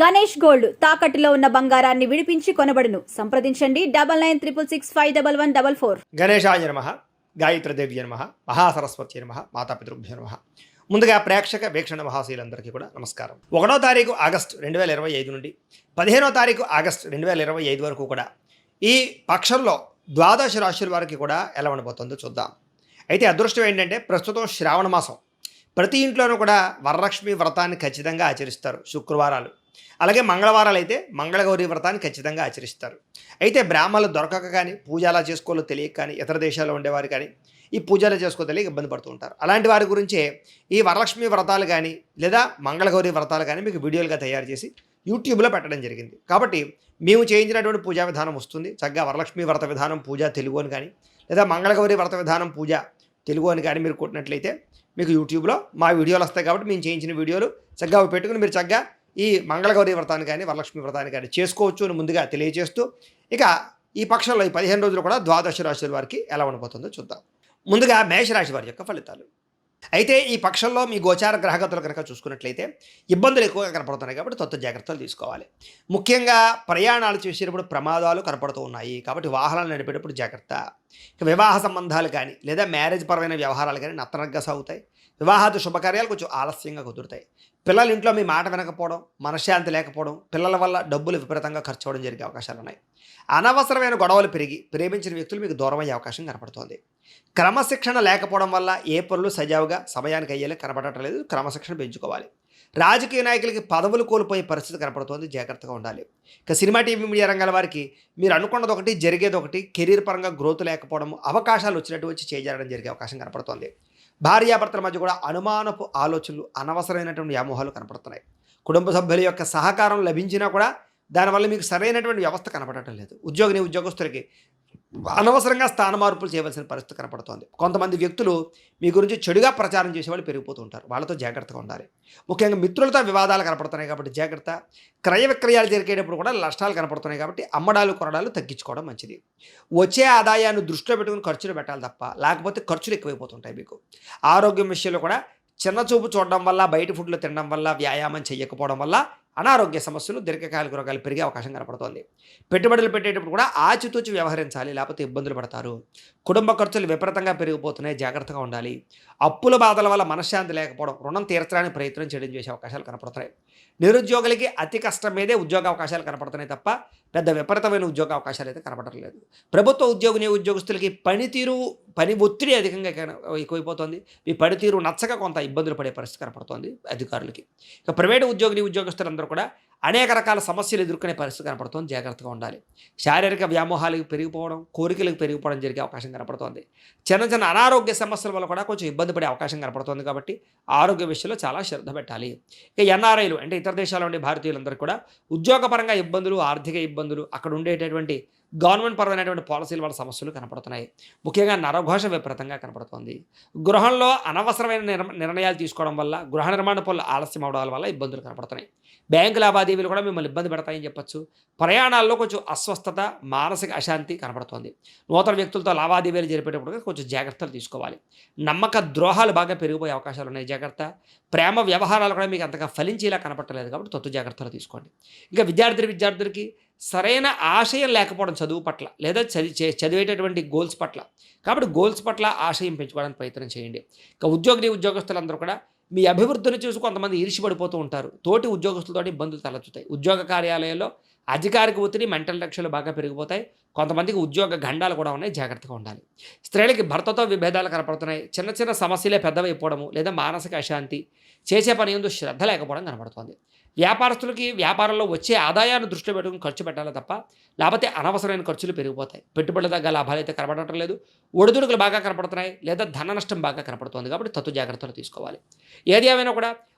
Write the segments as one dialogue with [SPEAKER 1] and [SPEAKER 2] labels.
[SPEAKER 1] Ganesh gold తాకట్టులో ఉన్న బంగారాన్ని విడిపించి కొనబడును. సంప్రదించండి. Double nine triple six five double one double four.
[SPEAKER 2] గణేశాయ నమ గాయత్రదేవ్య నమ మహాసరస్వతి నమ మాతాపితృభ్య నమ. ముందుగా ప్రేక్షక వీక్షణ మహాశీలందరికీ కూడా నమస్కారం. ఒకటో తారీఖు ఆగస్టు రెండు వేల ఇరవై ఐదు నుండి పదిహేనో తారీఖు ఆగస్టు రెండు వేల ఇరవై ఐదు వరకు కూడా ఈ పక్షంలో ద్వాదశ రాశుల వారికి కూడా ఎలా ఉండబోతుందో చూద్దాం. అయితే అదృష్టం ఏంటంటే ప్రస్తుతం శ్రావణ మాసం. ప్రతి ఇంట్లోనూ కూడా వరలక్ష్మి వ్రతాన్ని ఖచ్చితంగా ఆచరిస్తారు శుక్రవారాలు. అలాగే మంగళవారాలు అయితే మంగళగౌరి వ్రతాన్ని ఖచ్చితంగా ఆచరిస్తారు. అయితే బ్రాహ్మణులు దొరకక కానీ పూజ ఎలా చేసుకోవాలో తెలియక కానీ ఇతర దేశాల్లో ఉండేవారు కానీ ఈ పూజలు చేసుకో తెలియక ఇబ్బంది పడుతూ ఉంటారు. అలాంటి వారి గురించే ఈ వరలక్ష్మి వ్రతాలు కానీ లేదా మంగళగౌరి వ్రతాలు కానీ మీకు వీడియోలుగా తయారు చేసి యూట్యూబ్లో పెట్టడం జరిగింది. కాబట్టి మేము చేయించినటువంటి పూజా విధానం వస్తుంది. చక్కగా వరలక్ష్మి వ్రత విధానం పూజ తెలుగు అని కానీ లేదా మంగళగౌరి వ్రత విధానం పూజ తెలుగు అని కానీ మీరు కొట్టినట్లయితే మీకు యూట్యూబ్లో మా వీడియోలు వస్తాయి కాబట్టి మేము చేయించిన వీడియోలు చక్కగా పెట్టుకుని మీరు చక్కగా ఈ మంగళగౌరి వ్రతాన్ని కానీ వరలక్ష్మి వ్రతాన్ని కానీ చేసుకోవచ్చు అని ముందుగా తెలియజేస్తూ ఇక ఈ పక్షంలో ఈ పదిహేను రోజులు కూడా ద్వాదశ రాశుల వారికి ఎలా ఉండబోతుందో చూద్దాం. ముందుగా మేషరాశి వారి యొక్క ఫలితాలు. అయితే ఈ పక్షంలో మీ గోచార గ్రహగతులు కనుక చూసుకున్నట్లయితే ఇబ్బందులు ఎక్కువగా కనపడుతున్నాయి కాబట్టి తొత్త జాగ్రత్తలు తీసుకోవాలి. ముఖ్యంగా ప్రయాణాలు చేసేటప్పుడు ప్రమాదాలు కనపడుతూ ఉన్నాయి కాబట్టి వాహనాలు నడిపేటప్పుడు జాగ్రత్త. ఇక వివాహ సంబంధాలు కానీ లేదా మ్యారేజ్ పరమైన వ్యవహారాలు కానీ నత్తనగ్గా సాగుతాయి. వివాహాది శుభకార్యాలు కొంచెం ఆలస్యంగా కుదురుతాయి. పిల్లల ఇంట్లో మీ మాట వినకపోవడం మనశ్శాంతి లేకపోవడం పిల్లల వల్ల డబ్బులు విపరీతంగా ఖర్చు అవ్వడం జరిగే అవకాశాలు ఉన్నాయి. అనవసరమైన గొడవలు పెరిగి ప్రేమించిన వ్యక్తులు మీకు దూరం అయ్యే అవకాశం కనపడుతోంది. క్రమశిక్షణ లేకపోవడం వల్ల ఏ పనులు సజావుగా సమయానికి అయ్యేలా కనపడటం లేదు. క్రమశిక్షణ పెంచుకోవాలి. రాజకీయ నాయకులకి పదవులు కోల్పోయే పరిస్థితి కనపడుతోంది. జాగ్రత్తగా ఉండాలి. ఇక సినిమా టీవీ మీడియా రంగాల వారికి మీరు అనుకున్నది ఒకటి జరిగేది ఒకటి కెరీర్ పరంగా గ్రోత్ లేకపోవడం అవకాశాలు వచ్చినట్టు వచ్చి చేజారడం జరిగే అవకాశం కనపడుతోంది. భార్యాభర్తల మధ్య కూడా అనుమానపు ఆలోచనలు అనవసరమైనటువంటి వ్యామోహాలు కనపడుతున్నాయి. కుటుంబ సభ్యుల యొక్క సహకారం లభించినా కూడా దానివల్ల మీకు సరైనటువంటి వ్యవస్థ కనపడటం లేదు. ఉద్యోగిని ఉద్యోగస్తులకి అనవసరంగా స్థాన మార్పులు చేయవలసిన పరిస్థితి కనపడుతోంది. కొంతమంది వ్యక్తులు మీ గురించి చెడుగా ప్రచారం చేసేవాళ్ళు పెరిగిపోతూ ఉంటారు. వాళ్ళతో జాగ్రత్తగా ఉండాలి. ముఖ్యంగా మిత్రులతో వివాదాలు కనపడుతున్నాయి కాబట్టి జాగ్రత్త. క్రయ విక్రయాలు జరిగేటప్పుడు కూడా నష్టాలు కనపడుతున్నాయి కాబట్టి అమ్మడాలు కొనడాలు తగ్గించుకోవడం మంచిది. వచ్చే ఆదాయాన్ని దృష్టిలో పెట్టుకుని ఖర్చులు పెట్టాలి తప్ప లేకపోతే ఖర్చులు ఎక్కువైపోతుంటాయి మీకు. ఆరోగ్యం విషయంలో కూడా చిన్న చూపు చూడడం వల్ల బయట ఫుడ్లు తినడం వల్ల వ్యాయామం చేయకపోవడం వల్ల అనారోగ్య సమస్యలు దీర్ఘకాలిక రోగాలు పెరిగే అవకాశం కనపడుతోంది. పెట్టుబడులు పెట్టేటప్పుడు కూడా ఆచితూచి వ్యవహరించాలి లేకపోతే ఇబ్బందులు పడతారు. కుటుంబ ఖర్చులు విపరీతంగా పెరిగిపోతున్నాయి జాగ్రత్తగా ఉండాలి. అప్పుల బాధల వల్ల మనశ్శాంతి లేకపోవడం రుణం తీర్చడానికి ప్రయత్నం చేయడం చేసే అవకాశాలు కనపడుతున్నాయి. నిరుద్యోగులకి అతి కష్టం మీదే ఉద్యోగ అవకాశాలు కనపడుతున్నాయి తప్ప పెద్ద విపరీతమైన ఉద్యోగ అవకాశాలు అయితే కనపడటం లేదు. ప్రభుత్వ ఉద్యోగిని ఉద్యోగస్తులకి పనితీరు పని ఒత్తిడి అధికంగా ఎక్కువైపోతుంది. ఈ పనితీరు నచ్చక కొంత ఇబ్బందులు పడే పరిస్థితి కనపడుతోంది అధికారులకి. ఇక ప్రైవేటు ఉద్యోగిని ఉద్యోగస్తులందరూ కూడా అనేక రకాల సమస్యలు ఎదుర్కొనే పరిస్థితి కనపడుతోంది. జాగ్రత్తగా ఉండాలి. శారీరక వ్యామోహాలకు పెరిగిపోవడం కోరికలకు పెరిగిపోవడం జరిగే అవకాశం కనపడుతోంది. చిన్న చిన్న అనారోగ్య సమస్యల వల్ల కూడా కొంచెం ఇబ్బంది పడే అవకాశం కనపడుతోంది కాబట్టి ఆరోగ్య విషయంలో చాలా శ్రద్ధ పెట్టాలి. ఇక ఎన్ఆర్ఐలు అంటే ఇతర దేశాల్లో ఉండే భారతీయులందరూ కూడా ఉద్యోగపరంగా ఇబ్బందులు ఆర్థిక ఇబ్బందులు అక్కడ ఉండేటటువంటి గవర్నమెంట్ పరమైనటువంటి పాలసీల వల్ల సమస్యలు కనపడుతున్నాయి. ముఖ్యంగా నరఘోష విపరీతంగా కనపడుతోంది. గృహంలో అనవసరమైన నిర్- నిర్ణయాలు తీసుకోవడం వల్ల గృహ నిర్మాణ పనులు ఆలస్యం అవడం వల్ల ఇబ్బందులు కనపడుతున్నాయి. బ్యాంకు లావాదేవీలు కూడా మిమ్మల్ని ఇబ్బంది పెడతాయని చెప్పొచ్చు. ప్రయాణాల్లో కొంచెం అస్వస్థత మానసిక అశాంతి కనపడుతోంది. నూతన వ్యక్తులతో లావాదేవీలు జరిపేటప్పుడు కొంచెం జాగ్రత్తలు తీసుకోవాలి. నమ్మక ద్రోహాలు బాగా పెరిగిపోయే అవకాశాలు ఉన్నాయి. జాగ్రత్త. ప్రేమ వ్యవహారాలు కూడా మీకు అంతగా ఫలించేలా కనపడలేదు కాబట్టి తొత్తు జాగ్రత్తలు తీసుకోండి. ఇంకా విద్యార్థి విద్యార్థులకి సరైన ఆశయం లేకపోవడం చదువు పట్ల లేదా చదివి చదివేటటువంటి గోల్స్ పట్ల. కాబట్టి గోల్స్ పట్ల ఆశయం పెంచుకోవడానికి ప్రయత్నం చేయండి. ఇక ఉద్యోగిని ఉద్యోగస్తులందరూ కూడా మీ అభివృద్ధిని చూసి కొంతమంది ఈర్షిపడిపోతూ ఉంటారు. తోటి ఉద్యోగస్తులతో ఇబ్బందులు తలెత్తుతాయి. ఉద్యోగ కార్యాలయంలో అధికారిక ఒత్తిడి మెంటల్ రక్షలు బాగా పెరిగిపోతాయి. కొంతమందికి ఉద్యోగ గండాలు కూడా ఉన్నాయి. జాగ్రత్తగా ఉండాలి. స్త్రీలకి భర్తతో విభేదాలు కనపడుతున్నాయి. చిన్న చిన్న సమస్యలే పెద్దవైపోవడము లేదా మానసిక అశాంతి చేసే పని ఎందు శ్రద్ధ లేకపోవడం కనబడుతుంది. వ్యాపారస్తులకి వ్యాపారంలో వచ్చే ఆదాయాన్ని దృష్టిలో పెట్టుకుని ఖర్చు పెట్టాలి తప్ప లేకపోతే అనవసరమైన ఖర్చులు పెరిగిపోతాయి. పెట్టుబడుల దగ్గర లాభాలు అయితే కనబడటం లేదు. ఒడిదుడుకులు బాగా కనపడుతున్నాయి లేదా ధన నష్టం బాగా కనపడుతుంది కాబట్టి తత్తు జాగ్రత్తలు తీసుకోవాలి. ఏది ఏమైనా కూడా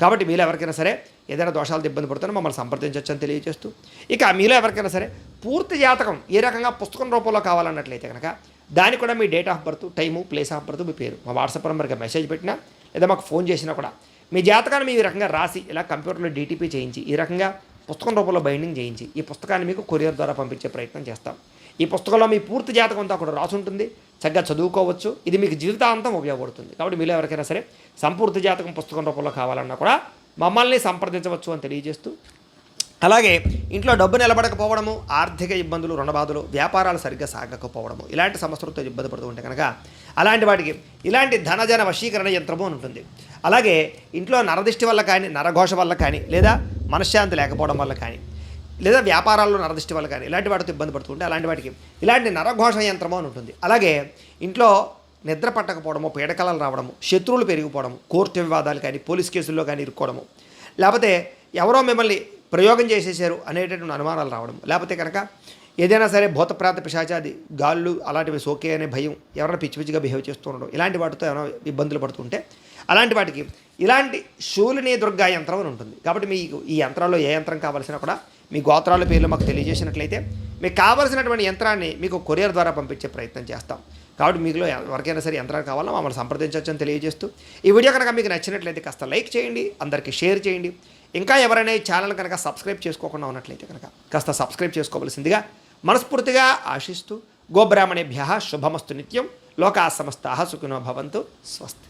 [SPEAKER 2] కాబట్టి మీలో ఎవరికైనా సరే ఏదైనా దోషాలతో ఇబ్బంది పడుతున్నా మమ్మల్ని సంప్రదించవచ్చు అని తెలియజేస్తూ ఇక మీలో ఎవరికైనా సరే పూర్తి జాతకం ఏ రకంగా పుస్తకం రూపంలో కావాలన్నట్లయితే కనుక దానికి కూడా మీ date of birth time place of birth మీ పేరు మా వాట్సాప్ నెంబర్కి మెసేజ్ పెట్టినా లేదా మాకు ఫోన్ చేసినా కూడా మీ జాతకాన్ని మీ ఈ రకంగా రాసి ఇలా కంప్యూటర్లో డీటీపీ చేయించి ఈ రకంగా పుస్తకం రూపంలో బైండింగ్ చేయించి ఈ పుస్తకాన్ని మీకు కొరియర్ ద్వారా పంపించే ప్రయత్నం చేస్తాం. ఈ పుస్తకంలో మీ పూర్తి జాతకం అంతా కూడా రాసి ఉంటుంది. చక్కగా చదువుకోవచ్చు. ఇది మీకు జీవితాంతం ఉపయోగపడుతుంది. కాబట్టి మీలో ఎవరికైనా సరే సంపూర్తి జాతకం పుస్తకం రూపంలో కావాలన్నా కూడా మమ్మల్ని సంప్రదించవచ్చు అని తెలియజేస్తూ. అలాగే ఇంట్లో డబ్బు నిలబడకపోవడము ఆర్థిక ఇబ్బందులు రుణబాధలు వ్యాపారాలు సరిగ్గా సాగకపోవడము ఇలాంటి సమస్యలతో ఇబ్బంది పడుతూ ఉంటే కనుక అలాంటి వాటికి ఇలాంటి ధనజన వశీకరణ యంత్రము అని ఉంటుంది. అలాగే ఇంట్లో నరదిష్టి వల్ల కానీ నరఘోష వల్ల కానీ లేదా మనశ్శాంతి లేకపోవడం వల్ల కానీ లేదా వ్యాపారాల్లో నరదృష్టి వల్ల కానీ ఇలాంటి వాటితో ఇబ్బంది పడుతుంటే అలాంటి వాటికి ఇలాంటి నరఘోష యంత్రము అని ఉంటుంది. అలాగే ఇంట్లో నిద్ర పట్టకపోవడము పీడకలలు రావడము శత్రువులు పెరిగిపోవడము కోర్టు వివాదాలు కానీ పోలీస్ కేసుల్లో కానీ ఇరుక్కోవడము. లేకపోతే ఎవరో మిమ్మల్ని ప్రయోగం చేసేసారు అనేటటువంటి అనుమానాలు రావడం. లేకపోతే కనుక ఏదైనా సరే భూతప్రాత పిశాచాది గాళ్ళు అలాంటివి సోకే అనే భయం ఎవరైనా పిచ్చి పిచ్చిగా బిహేవ్ చేస్తూ ఉండడం ఇలాంటి వాటితో ఏమైనా ఇబ్బందులు పడుతుంటే అలాంటి వాటికి ఇలాంటి శూలిని దుర్గా యంత్రం అని ఉంటుంది. కాబట్టి మీకు ఈ యంత్రాల్లో ఏ యంత్రం కావాల్సినా కూడా మీ గోత్రాల పేర్లు మాకు తెలియజేసినట్లయితే మీకు కావాల్సినటువంటి యంత్రాన్ని మీకు కొరియర్ ద్వారా పంపించే ప్రయత్నం చేస్తాం. కాబట్టి మీకులో ఎవరికైనా సరే యంత్రాలు కావాలో మమ్మల్ని సంప్రదించవచ్చు అని తెలియజేస్తూ ఈ వీడియో కనుక మీకు నచ్చినట్లయితే కాస్త లైక్ చేయండి అందరికీ షేర్ చేయండి. ఇంకా ఎవరైనా ఈ ఛానల్ కనుక సబ్స్క్రైబ్ చేసుకోకుండా ఉన్నట్లయితే కనుక కాస్త సబ్స్క్రైబ్ చేసుకోవలసిందిగా మనస్ఫూర్తిగా ఆశిస్తూ గోబ్రాహ్మణేభ్య శుభమస్తు నిత్యం. లోకా సమస్తా సుఖినో భవంతు. స్వస్తి.